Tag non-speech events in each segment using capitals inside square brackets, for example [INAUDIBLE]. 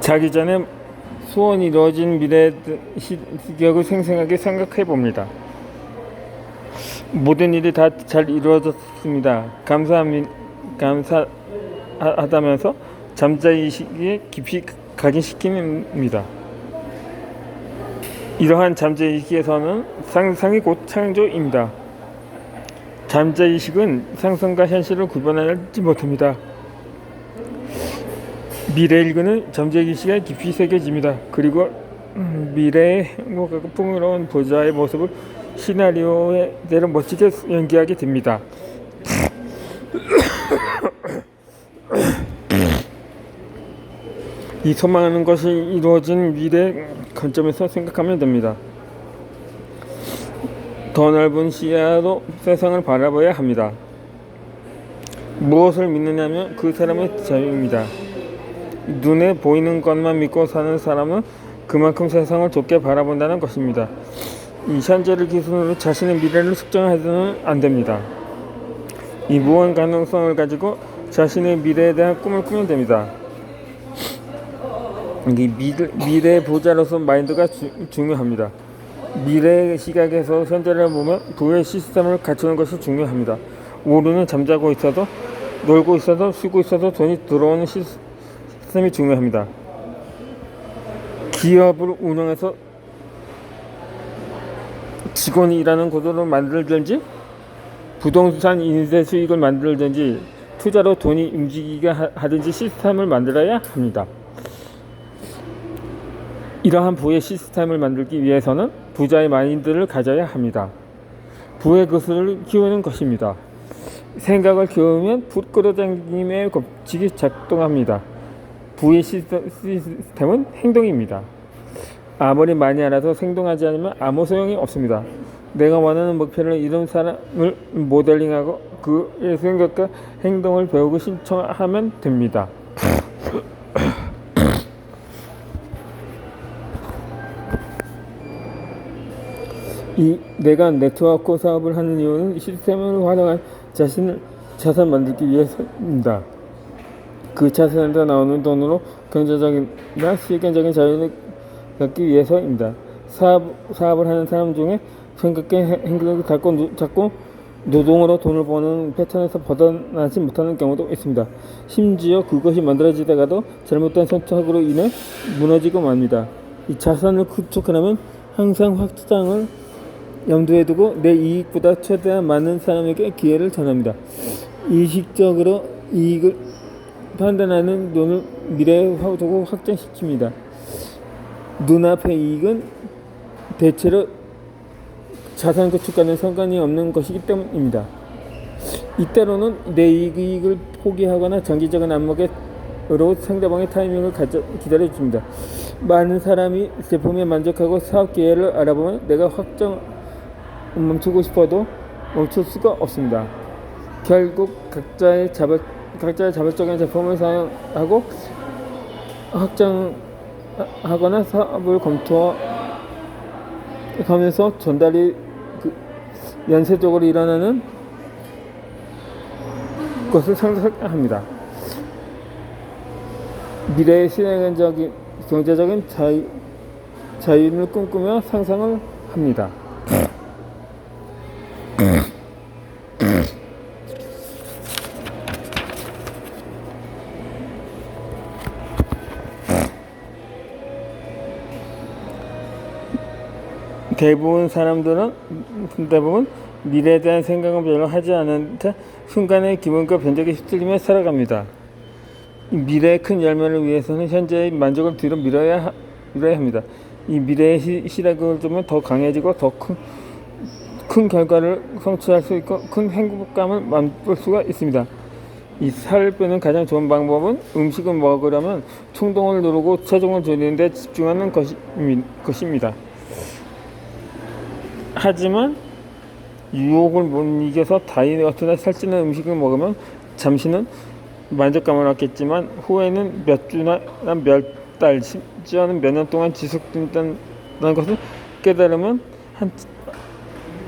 자기 전에 소원이 이루어진 미래 시격을 생생하게 생각해 봅니다. 모든 일이 다 잘 이루어졌습니다. 감사합니 감사하다면서 잠자의식에 깊이 각인시킵니다. 이러한 잠자의식에서는 상상이 곧 창조입니다. 잠자의식은 상상과 현실을 구분하지 못합니다. 미래 일구는 잠재의식에 깊이 새겨집니다. 그리고 음, 미래의 풍요로운 보좌의 모습을 시나리오대로 멋지게 연기하게 됩니다. 이 소망하는 것이 이루어진 미래 관점에서 생각하면 됩니다. 더 넓은 시야로 세상을 바라봐야 합니다. 무엇을 믿느냐면 그 사람의 자유입니다. 눈에 보이는 것만 믿고 사는 사람은 그만큼 세상을 좁게 바라본다는 것입니다. 이 현재를 기준으로 자신의 미래를 측정해서는 안 됩니다. 이 무한 가능성을 가지고 자신의 미래에 대한 꿈을 꾸면 됩니다. 이 미래, 보자로서 마인드가 주, 중요합니다. 미래 시각에서 현재를 보면 부의 시스템을 갖추는 것이 중요합니다. 오류는 잠자고 있어도 놀고 있어도 쉬고 있어도 돈이 들어오는 시스템 시스템이 중요합니다. 기업을 운영해서 직원이 일하는 구조를 만들든지 부동산 인쇄 수익을 만들든지 투자로 돈이 움직이게 하든지 시스템을 만들어야 합니다. 이러한 부의 시스템을 만들기 위해서는 부자의 마인드를 가져야 합니다. 부의 것을 키우는 것입니다. 생각을 키우면 불 끌어당김의 법칙이 작동합니다. 부의 시스템은 행동입니다. 아무리 많이 알아도 행동하지 않으면 아무 소용이 없습니다. 내가 원하는 목표를 이룬 사람을 모델링하고 그의 생각과 행동을 배우고 신청하면 됩니다. 이 내가 네트워크 사업을 하는 이유는 시스템을 활용한 자신을 자산 만들기 위해서입니다. 그 자산에서 나오는 돈으로 경제적인나 실견적인 자유를 갖기 위해서입니다. 사업, 사업을 하는 사람 중에 생각의 행동을 자꾸, 자꾸 노동으로 돈을 버는 패턴에서 벗어나지 못하는 경우도 있습니다. 심지어 그것이 만들어지다가도 잘못된 선택으로 인해 무너지고 맙니다. 이 자산을 구축하려면 항상 확장을 염두에 두고 내 이익보다 최대한 많은 사람에게 기회를 전합니다. 의식적으로 이익을 판단하는 눈을 미래에 두고 확장시킵니다. 눈앞의 이익은 대체로 자산 구축과는 상관이 없는 것이기 때문입니다. 이때로는 내 이익을 포기하거나 장기적인 안목으로 상대방의 타이밍을 기다려줍니다. 많은 사람이 제품에 만족하고 사업 기회를 알아보면 내가 확정 멈추고 싶어도 멈출 수가 없습니다. 결국 각자의 자발 각자의 자발적인 제품을 사용하고 확장하거나 사업을 검토하면서 전달이 그 연쇄적으로 일어나는 것을 상상합니다. 미래의 실행적인 경제적인 자유, 자유를 꿈꾸며 상상을 합니다. 대부분 사람들은 대부분 미래에 대한 생각은 별로 하지 않은 채 순간의 기분과 변덕에 휩쓸리며 살아갑니다. 미래의 큰 열매를 위해서는 현재의 만족을 뒤로 밀어야, 밀어야 합니다. 이 미래의 시, 시작을 두면 더 강해지고 더큰 큰 결과를 성취할 수 있고 큰 행복감을 맛볼 수가 있습니다. 이 살을 빼는 가장 좋은 방법은 음식을 먹으려면 충동을 누르고 체중을 줄이는 데 집중하는 것이, 것입니다. 하지만 유혹을 못 이겨서 다이어트나 살찌는 음식을 먹으면 잠시는 만족감을 얻겠지만 후에는 몇 주나 몇 달, 심지어는 몇 년 동안 지속된다는 것을 깨달으면 한,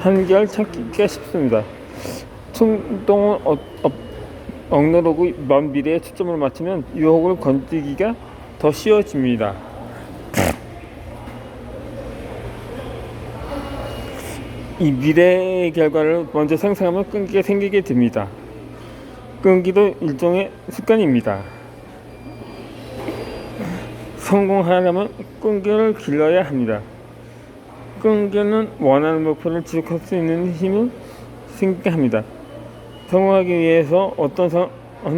한결 찾기가 쉽습니다. 충동을 어, 어, 억누르고 먼 미래에 초점을 맞추면 유혹을 건지기가 더 쉬워집니다. 이 미래의 결과를 먼저 상상하면 끈기가 생기게 됩니다. 끈기도 일종의 습관입니다. 성공하려면 끈기를 길러야 합니다. 끈기는 원하는 목표를 지속할 수 있는 힘을 생기게 합니다. 성공하기 위해서 어떤 상,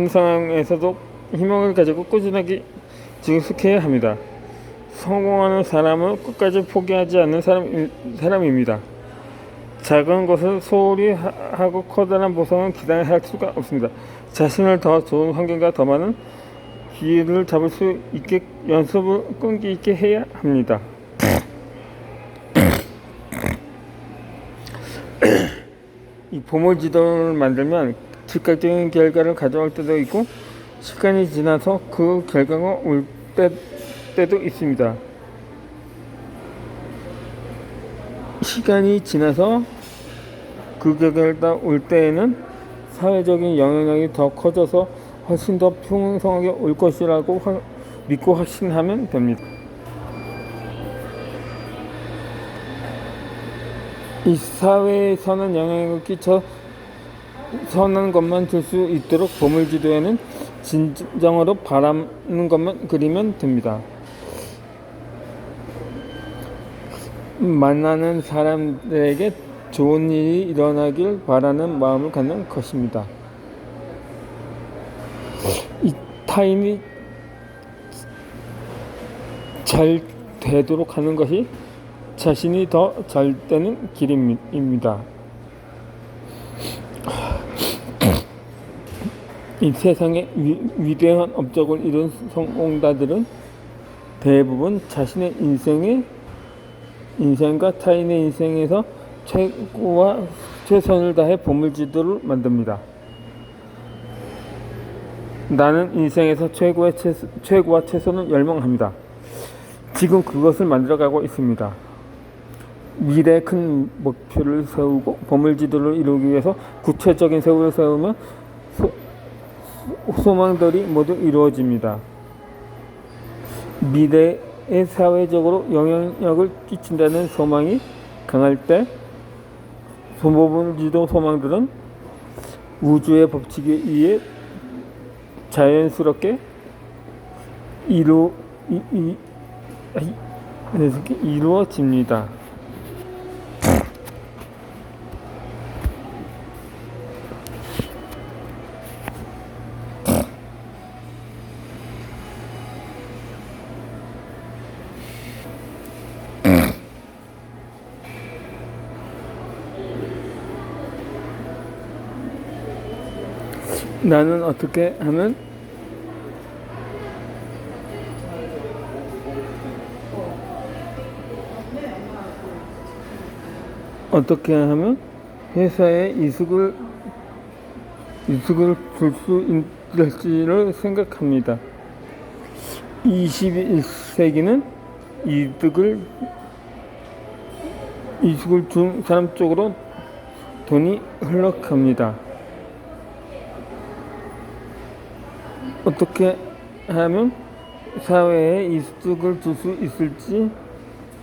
상황에서도 희망을 가지고 꾸준하게 지속해야 합니다. 성공하는 사람은 끝까지 포기하지 않는 사람, 사람입니다. 작은 것을 소홀히 하- 하고 커다란 보상은 기대할 수가 없습니다. 자신을 더 좋은 환경과 더 많은 기회를 잡을 수 있게 연습을 끈기 있게 해야 합니다. [CLEARS THROAT] 이 보물 지도를 만들면 즉각적인 결과를 가져올 때도 있고 시간이 지나서 그 결과가 올 때, 때도 있습니다. 시간이 지나서 그 결과가 올 때에는 사회적인 영향력이 더 커져서 훨씬 더 풍성하게 올 것이라고 확- 믿고 확신하면 됩니다. 이 사회에서는 영향력을 끼쳐 선한 것만 줄 수 있도록 보물 지도에는 진정으로 바라는 것만 그리면 됩니다. 만나는 사람들에게 좋은 일이 일어나길 바라는 마음을 갖는 것입니다. 이 타인이 잘 되도록 하는 것이 자신이 더 잘 되는 길입니다. 이 세상에 위, 위대한 업적을 이룬 성공자들은 대부분 자신의 인생에 인생과 타인의 인생에서 최고와 최선을 다해 보물지도를 만듭니다. 나는 인생에서 최고의 최, 최고와 최선을 열망합니다. 지금 그것을 만들어가고 있습니다. 미래의 큰 목표를 세우고 보물지도를 이루기 위해서 구체적인 세우를 세우면 소, 소망들이 모두 이루어집니다. 미래의 사회적으로 영향력을 끼친다는 소망이 강할 때 소모분지도 소망들은 우주의 법칙에 의해 자연스럽게 이루 이, 이, 이루어집니다. 나는 어떻게 하면 어떻게 하면 회사에 이득을 이득을 줄수 있을지를 생각합니다. 21세기는 이득을 이득을 준 사람 쪽으로 돈이 흘러갑니다. 어떻게 하면 사회에 이득을 줄 수 있을지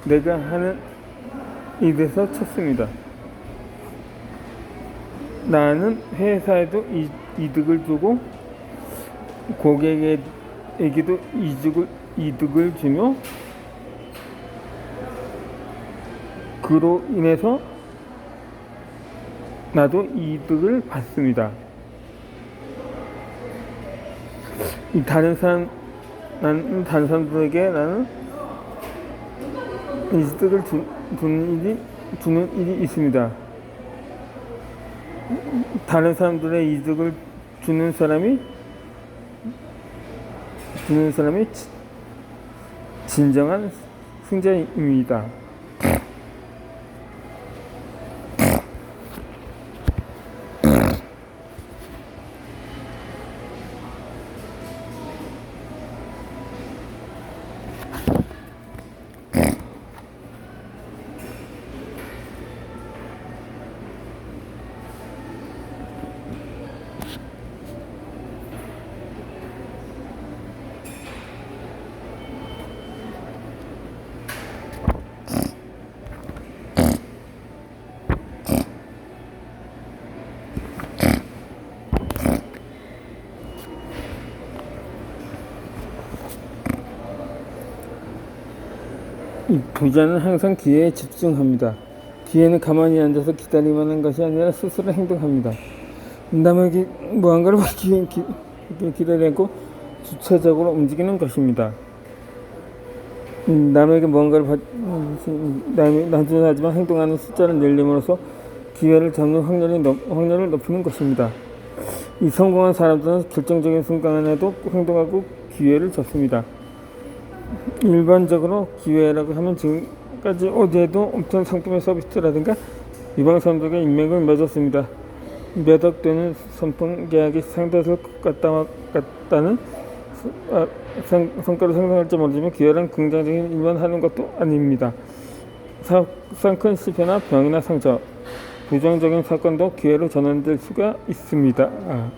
내가 하는 일에서 찾습니다. 나는 회사에도 이, 이득을 주고 고객에게도 이득을, 이득을 주며 그로 인해서 나도 이득을 받습니다. 이 다른 사람 나는 다른 사람들에게 나는 이득을 주, 주는 일이 주는 일이 있습니다. 다른 사람들의 이득을 주는 사람이 주는 사람이 지- 진정한 승자입니다. 부자는 항상 기회에 집중합니다. 기회는 가만히 앉아서 기다리만 하는 것이 아니라 스스로 행동합니다. 남에게 무언가를 위해 기, 기다리고 주체적으로 움직이는 것입니다. 음, 남에게 무언가를 받, 음, 남이 난중하지만 행동하는 숫자를 늘림으로써 기회를 잡는 확률이 높, 확률을 높이는 것입니다. 이 성공한 사람들은 결정적인 순간에도 행동하고 기회를 잡습니다. 일반적으로 기회라고 하면 지금까지 어디에도 엄청 상품의 서비스라든가 유방산독의 인맥을 맺었습니다. 몇 억 되는 선풍 계약이 상대될 것 같다, 같다는 수- 아, 성, 성과를 상상할지 모르지만 기회란 긍정적인 일만 하는 것도 아닙니다. 사업상 큰 실패나 병이나 상처, 부정적인 사건도 기회로 전환될 수가 있습니다. 아.